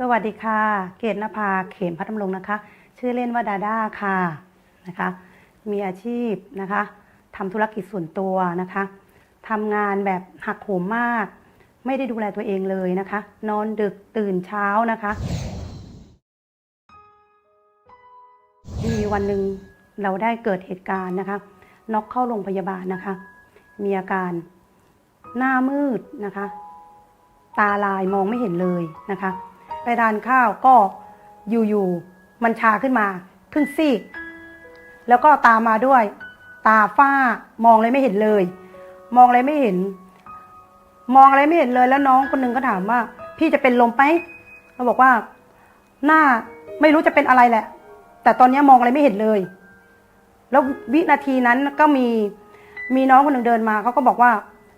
สวัสดีค่ะ เกตนภาเขมพัฒนลงนะคะ ชื่อเล่นว่าดาด้าค่ะนะคะ มีอาชีพนะคะทำธุรกิจส่วนตัวนะคะทำงานแบบหักโหมมาก ไม่ได้ดูแลตัวเองเลยนะคะ นอนดึกตื่นเช้านะคะ มีวันหนึ่งเราได้เกิดเหตุการณ์นะคะน็อกเข้าโรงพยาบาลนะคะ มีอาการหน้ามืดนะคะ ตาลายมองไม่เห็นเลยนะคะ ไปทานข้าวก็อยู่ๆมันชาขึ้นมาครึ่งซีก แล้วก็ตามมาด้วย ตาฝ้ามองอะไรไม่เห็นเลย มองอะไรไม่เห็น มองอะไรไม่เห็นเลยแล้วน้องคนหนึ่งก็ถามว่า พี่จะเป็นลมไหมเราบอกว่า หน้าไม่รู้จะเป็นอะไรแหละ แต่ตอนนี้มองอะไรไม่เห็นเลย แล้ววินาทีนั้นก็มีมีน้องคนหนึ่งเดินมาเขาก็บอกว่า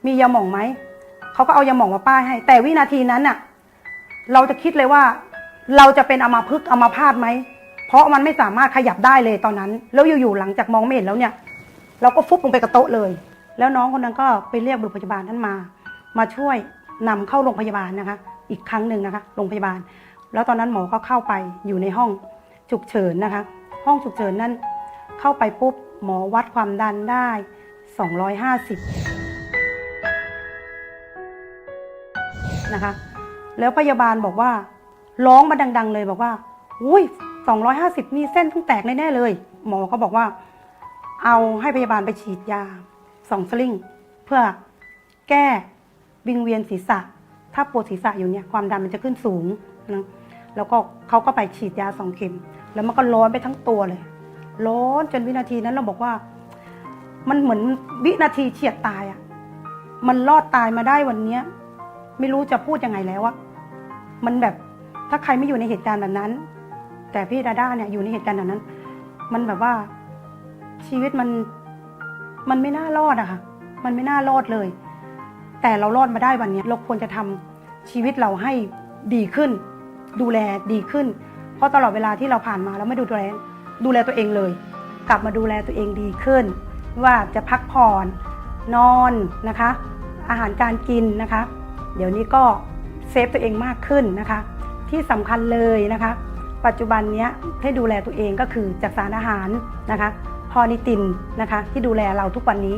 มียาหม่องไหมเขาก็เอายาหม่องมาป้ายให้ แต่วินาทีนั้นน่ะ เราจะคิดเลยว่า เราจะเป็นอมาพึกษ์อมาพาตไหม เพราะมันไม่สามารถขยับได้เลยตอนนั้น แล้วอยู่ๆหลังจากมองไม่เห็นแล้วเนี่ย เราก็ฟุบลงไปกับโต๊ะเลย แล้วน้องคนนั้นก็ไปเรียกบุรุษพยาบาลท่านมา มาช่วยนำเข้าโรงพยาบาลนะคะ อีกครั้งหนึ่งนะคะโรงพยาบาล แล้วตอนนั้นหมอก็เข้าไปอยู่ในห้องฉุกเฉินนะคะ ห้องฉุกเฉินนั้นเข้าไปปุ๊บหมอวัดความดันได้ 250 นะคะ แล้วพยาบาลบอกว่า ร้องมาดัง ๆ เลยบอกว่า อุ้ย250นี่เส้นต้องแตกแน่ๆเลย หมอก็บอกว่า เอาให้พยาบาลไปฉีดยาสองสลิงเพื่อแก้วิงเวียนศีรษะ ถ้าปวดศีรษะอยู่เนี่ยความดันมันจะขึ้นสูงนะแล้วก็เขาก็ไปฉีดยาสองเข็ม แล้วมันก็ร้อนไปทั้งตัวเลย ร้อนจนวินาทีนั้นเราบอกว่า มันเหมือนวินาทีเฉียดตายอะ่ะ มันรอดตายมาได้วันเนี้ย ไม่รู้จะพูดยังไงแล้วอะ มันแบบถ้าใครไม่อยู่ในเหตุการณ์แบบนั้น แต่พี่ดาด้าเนี่ยอยู่ในเหตุการณ์แบบนั้น มันแบบว่าชีวิตมันมันไม่น่ารอดอะค่ะ มันไม่น่ารอดเลย แต่เรารอดมาได้วันนี้เราควรจะทำชีวิตเราให้ดีขึ้น ดูแลดีขึ้น เพราะตลอดเวลาที่เราผ่านมาเราไม่ดูแลดูแลตัวเองเลย กลับมาดูแลตัวเองดีขึ้น ว่าจะพักผ่อนนอนนะคะ อาหารการกินนะคะ เดี๋ยวนี้ก็ เซฟตัวเองมากขึ้นนะคะ ที่สำคัญเลยนะคะ ปัจจุบันนี้ให้ดูแลตัวเองก็คือจากสารอาหารนะคะพอนิตินนะคะที่ดูแลเราทุกวันนี้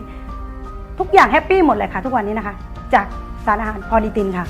ทุกอย่างแฮปปี้หมดเลยค่ะ ทุกวันนี้นะคะ จากสารอาหารพอนิตินค่ะ